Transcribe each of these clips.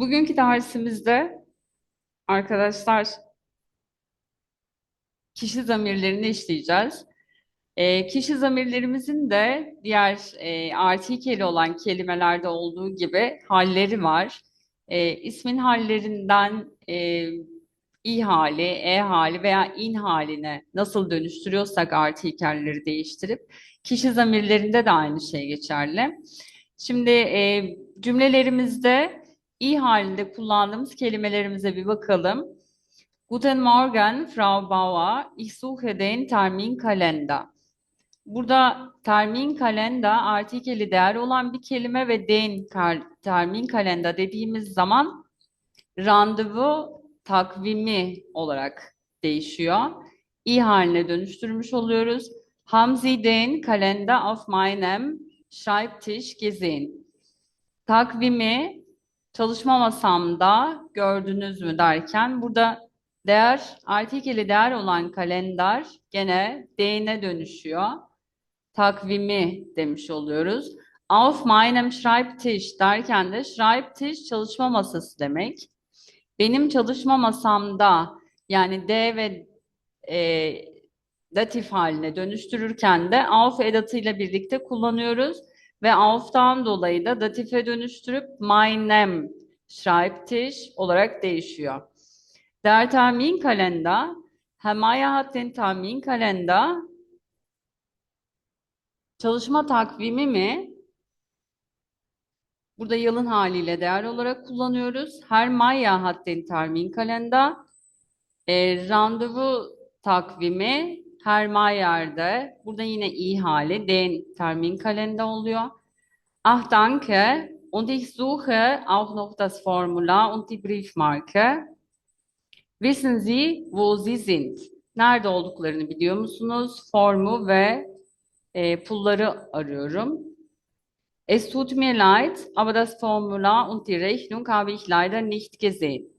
Bugünkü dersimizde arkadaşlar kişi zamirlerini işleyeceğiz. E, kişi zamirlerimizin de diğer e, artikeli olan kelimelerde olduğu gibi halleri var. E, ismin hallerinden e, i hali, e hali veya in haline nasıl dönüştürüyorsak artikelleri değiştirip kişi zamirlerinde de aynı şey geçerli. Şimdi e, cümlelerimizde i halinde kullandığımız kelimelerimize bir bakalım. Guten Morgen, Frau Bauer. Ich suche den Terminkalender. Burada termin kalenda artikeli değer olan bir kelime ve den termin kalenda dediğimiz zaman randevu takvimi olarak değişiyor. i haline dönüştürmüş oluyoruz. Sie den Kalender auf meinem Schreibtisch gesehen? Takvimi çalışma masamda gördünüz mü derken burada değer, artikeli değer olan kalender gene D'ne dönüşüyor. Takvimi demiş oluyoruz. Auf meinem Schreibtisch derken de Schreibtisch çalışma masası demek. Benim çalışma masamda yani D ve e, datif haline dönüştürürken de auf edatıyla birlikte kullanıyoruz. Ve auf'tan dolayı da datife dönüştürüp meinem Schreibtisch olarak değişiyor. Der Terminkalender, Herr Mayer hat den Terminkalender çalışma takvimi mi? Burada yılın haliyle değer olarak kullanıyoruz. Herr Mayer hat den Terminkalender e, randevu takvimi Herr Mayer'de. Burada yine i hali den Terminkalender oluyor. Ach danke. Und ich suche auch noch das Formular und die Briefmarke. Wissen Sie, wo Sie sind? Nerede olduklarını biliyor musunuz? Formu ve e, pulları arıyorum. Es tut mir leid, aber das Formular und die Rechnung habe ich leider nicht gesehen.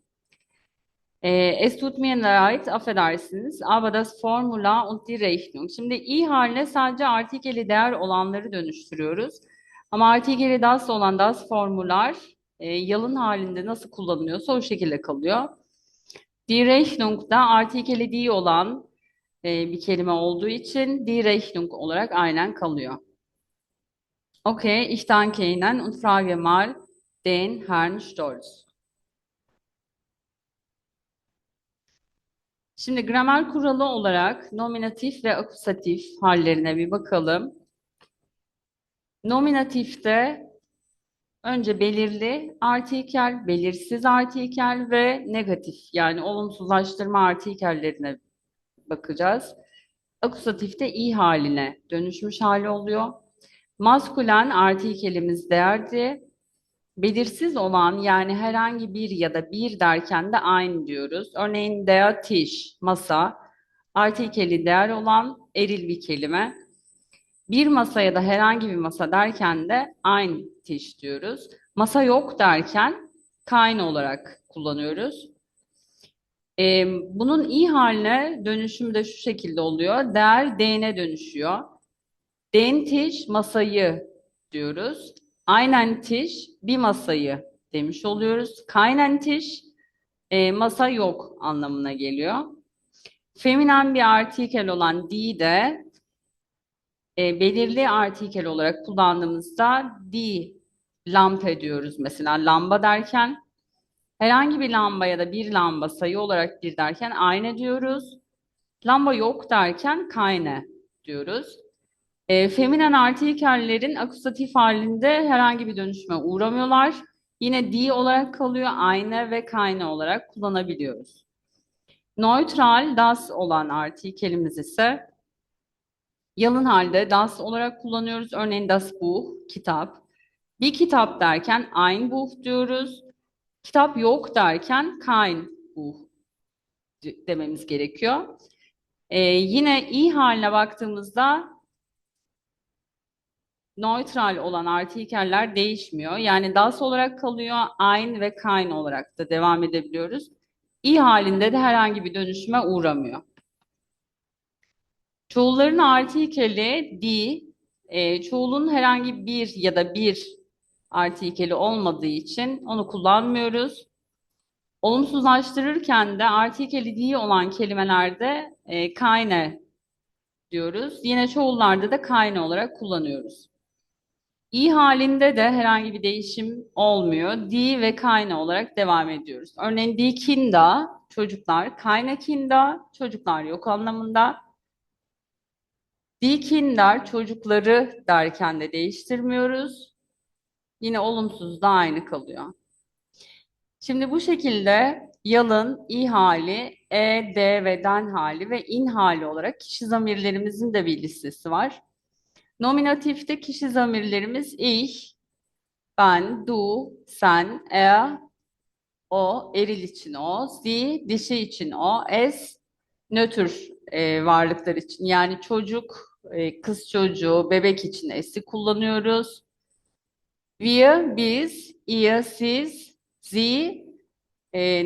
E, es tut mir leid, affedersiniz, aber das Formular und die Rechnung. Şimdi i haline sadece artikeli değer olanları dönüştürüyoruz. Ama artikeli das olan das formular e, yalın halinde nasıl kullanılıyorsa o şekilde kalıyor. Die Rechnung da artikeli die olan e, bir kelime olduğu için die Rechnung olarak aynen kalıyor. Okay, ich danke Ihnen und frage mal den Herrn Stolz. Şimdi gramer kuralı olarak nominatif ve akusatif hallerine bir bakalım. Nominatifte önce belirli artikel, belirsiz artikel ve negatif yani olumsuzlaştırma artikellerine bakacağız. Akusatifte i haline dönüşmüş hali oluyor. Maskülen artikelimiz değerdi. Belirsiz olan yani herhangi bir ya da bir derken de aynı diyoruz. Örneğin der Tisch, masa, artikeli değer olan eril bir kelime. Bir masa ya da herhangi bir masa derken de ein Tisch diyoruz. Masa yok derken kein olarak kullanıyoruz. Ee, bunun i haline dönüşümü de şu şekilde oluyor. Der D'ne dönüşüyor. Den Tisch masayı diyoruz. Einen Tisch bir masayı demiş oluyoruz. Keinen Tisch e, masa yok anlamına geliyor. Feminen bir artikel olan die de e, belirli artikel olarak kullandığımızda die lampe diyoruz mesela lamba derken herhangi bir lamba ya da bir lamba sayı olarak bir derken aynı diyoruz. Lamba yok derken keine diyoruz. E, feminen artikellerin akusatif halinde herhangi bir dönüşüme uğramıyorlar. Yine die olarak kalıyor. Aynı ve keine olarak kullanabiliyoruz. Neutral das olan artikelimiz ise yalın halde das olarak kullanıyoruz. Örneğin das Buch, kitap. Bir kitap derken ein Buch diyoruz. Kitap yok derken kein Buch dememiz gerekiyor. Ee, yine i haline baktığımızda neutral olan artikeller değişmiyor. Yani das olarak kalıyor, ein ve kein olarak da devam edebiliyoruz. i halinde de herhangi bir dönüşüme uğramıyor. Çoğulların artikeli di, e, çoğulun herhangi bir ya da bir artikeli olmadığı için onu kullanmıyoruz. Olumsuzlaştırırken de artikeli değil olan kelimelerde e, kayne diyoruz. Yine çoğullarda da kayne olarak kullanıyoruz. İ halinde de herhangi bir değişim olmuyor. Di ve kayne olarak devam ediyoruz. Örneğin di kinda çocuklar, kayne kinda çocuklar yok anlamında. Die Kinder çocukları derken de değiştirmiyoruz. Yine olumsuz da aynı kalıyor. Şimdi bu şekilde yalın, i hali, e, d ve den hali ve in hali olarak kişi zamirlerimizin de bir listesi var. Nominatifte kişi zamirlerimiz ich, ben, du, sen, er, o, eril için o, sie, dişi için o, es, nötr e, varlıklar için. Yani çocuk, e, kız çocuğu, bebek için es'i kullanıyoruz. Wir, biz, ihr, siz, sie, e,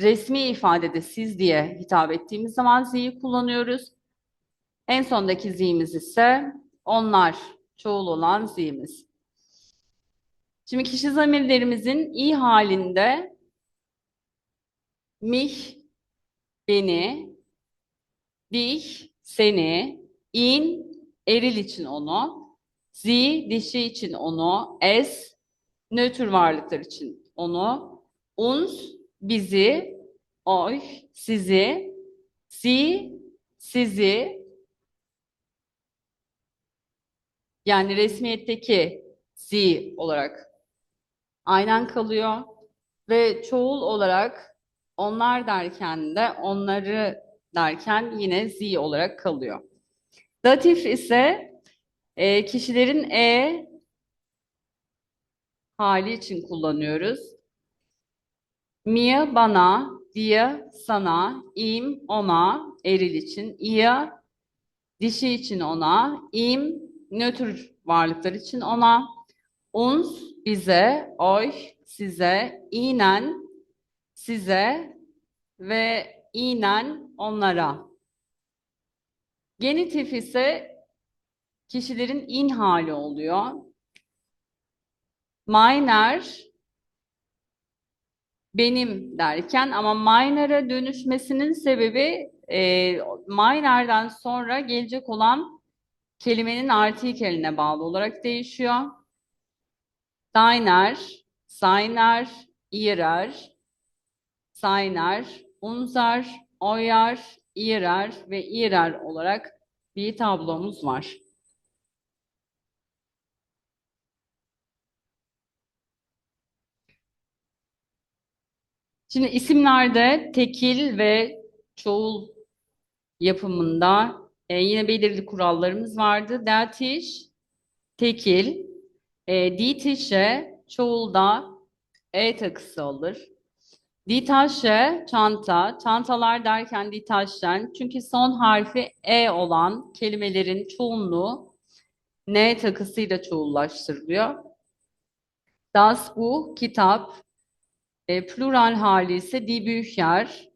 resmi ifadede siz diye hitap ettiğimiz zaman z'yi kullanıyoruz. En sondaki z'imiz ise onlar, çoğul olan z'imiz. Şimdi kişi zamirlerimizin i halinde mich, beni, dich, seni, in, eril için onu, sie, dişi için onu, es, nötr varlıklar için onu, uns, bizi, euch, sizi, sie, sizi, yani resmiyetteki sie olarak aynen kalıyor ve çoğul olarak onlar derken de onları derken yine z olarak kalıyor. Datif ise e, kişilerin e hali için kullanıyoruz. Mir bana, dir sana, im ona eril için, ihr dişi için ona, im nötr varlıklar için ona, uns bize, euch size, ihnen size ve ihnen onlara. Genitif ise kişilerin in hali oluyor. Meiner benim derken ama miner'a dönüşmesinin sebebi e, miner'dan sonra gelecek olan kelimenin artikeline bağlı olarak değişiyor. Deiner, seiner, ihrer, seiner, unser, euer, ihrer ve ihrer olarak bir tablomuz var. Şimdi isimlerde tekil ve çoğul yapımında e, yine belirli kurallarımız vardı. Dertiş, tekil, e, ditişe, çoğulda e takısı alır. Ditaşe, çanta, çantalar derken ditaşten çünkü son harfi e olan kelimelerin çoğunluğu n takısıyla çoğullaştırılıyor. Das Buch, kitap, e, plural hali ise die Bücher.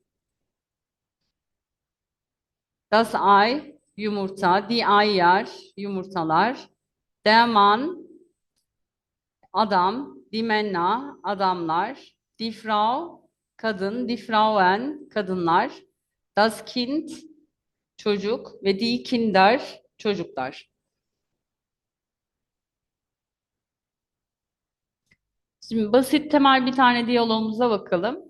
Das Ei, yumurta, die yumurtalar. Der Mann, adam, die adamlar. Die Frau, kadın, die Frauen, kadınlar. Das Kind, çocuk ve die Kinder, çocuklar. Şimdi basit temel bir tane diyalogumuza bakalım.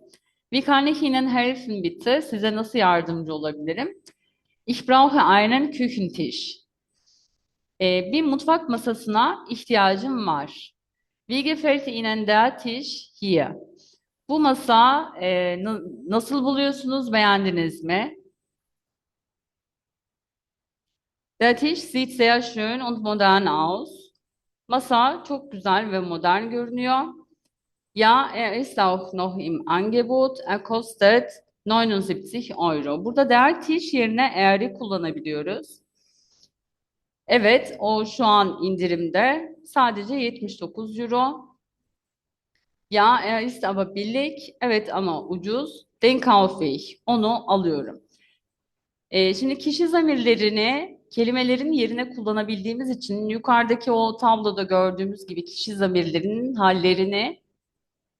Wie kann ich Ihnen helfen bitte? Size nasıl yardımcı olabilirim? Ich brauche einen Küchentisch. Ee, bir mutfak masasına ihtiyacım var. Wie gefällt Ihnen der Tisch hier? Bu masa e, na- nasıl buluyorsunuz? Beğendiniz mi? Der Tisch sieht sehr schön und modern aus. Masa çok güzel ve modern görünüyor. Ja, er ist auch noch im Angebot. Er kostet 79 Euro. Burada der Tisch yerine eğer'i kullanabiliyoruz. Evet, o şu an indirimde. Sadece 79 Euro. Ja, er ist aber billig. Evet ama ucuz. Den kaufe ich. Onu alıyorum. Ee, şimdi kişi zamirlerini kelimelerin yerine kullanabildiğimiz için yukarıdaki o tabloda gördüğümüz gibi kişi zamirlerinin hallerini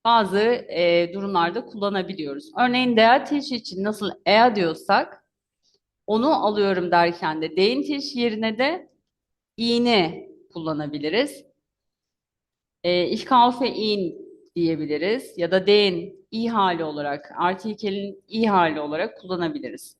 bazı e, durumlarda kullanabiliyoruz. Örneğin der Tisch için nasıl er diyorsak onu alıyorum derken de den Tisch yerine de iğne kullanabiliriz. E, ich kaufe ihn diyebiliriz ya da den i hali olarak, artikelin i hali olarak kullanabiliriz.